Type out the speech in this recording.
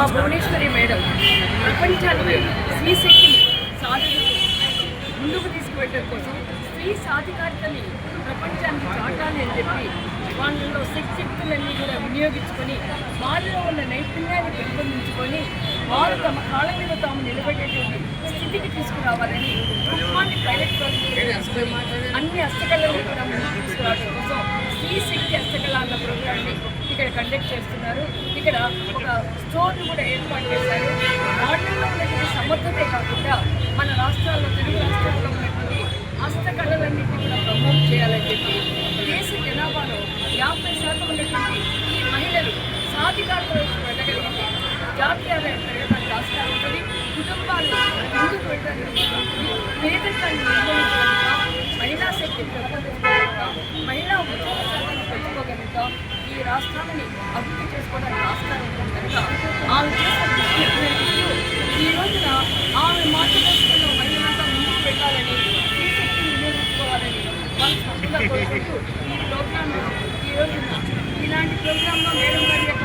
మా భువనేశ్వరి మేడం ప్రపంచానికి స్త్రీ శక్తిని సాధన ముందుకు తీసుకువెళ్ళడం కోసం స్త్రీ సాధికారితని ప్రపంచానికి చాటాలి అని చెప్పి వాళ్ళలో శక్తిశక్తులన్నీ కూడా వినియోగించుకొని వారిలో ఉన్న నైపుణ్యాన్ని పెంపొందించుకొని వారు తమ కాళ్ళ మీద తాము నిలబడేటువంటి స్థితికి తీసుకురావాలని కుటుంబాన్ని పైలట్ అన్ని హస్తకళలను కూడా ముందుకు తీసుకురావడం కోసం స్త్రీ శక్తి హస్తకళ అన్న ప్రోగ్రాన్ని ఇక్కడ కండక్ట్ చేస్తున్నారు. ఇక్కడ ఒక స్టోర్ను కూడా ఏర్పాటు చేశారు. వాటిల్లో ఉన్నటువంటి సమర్థతే కాకుండా మన రాష్ట్రాల్లో తెలుగు రాష్ట్రాల్లో ఉన్నటువంటి హస్తకళలన్నింటినీ కూడా ప్రమోట్ చేయాలని చెప్పి దేశ జనాభాలో యాభై శాతం ఉన్నటువంటి ఈ మహిళలు సాధికారతలోకి వెళ్ళగలిగితే జాతీయ ఆదాయం పెరగడానికి ఆస్కారం ఉంటుంది కుటుంబాలు ముందుకు వెళ్ళడానికి పేదరికాన్ని నిర్వహించడానికి మహిళా శక్తిని పెంపొందించుకోగలుగుతాం మహిళా ఉద్యోగ ఈ రాష్ట్రాన్ని అభివృద్ధి చేసుకోవడానికి ఆస్కారం కనుక ఆమె చేసిన ఈ రోజున ఆమె మార్గదర్శకంలో మహిళలంతా ముందుకు ఈ శక్తిని వినియోగించుకోవాలని వాళ్ళు స్పష్టంగా కోరుకుంటూ ఈ ఈ రోజున ఇలాంటి ప్రోగ్రాంలో మేడం గారి యొక్క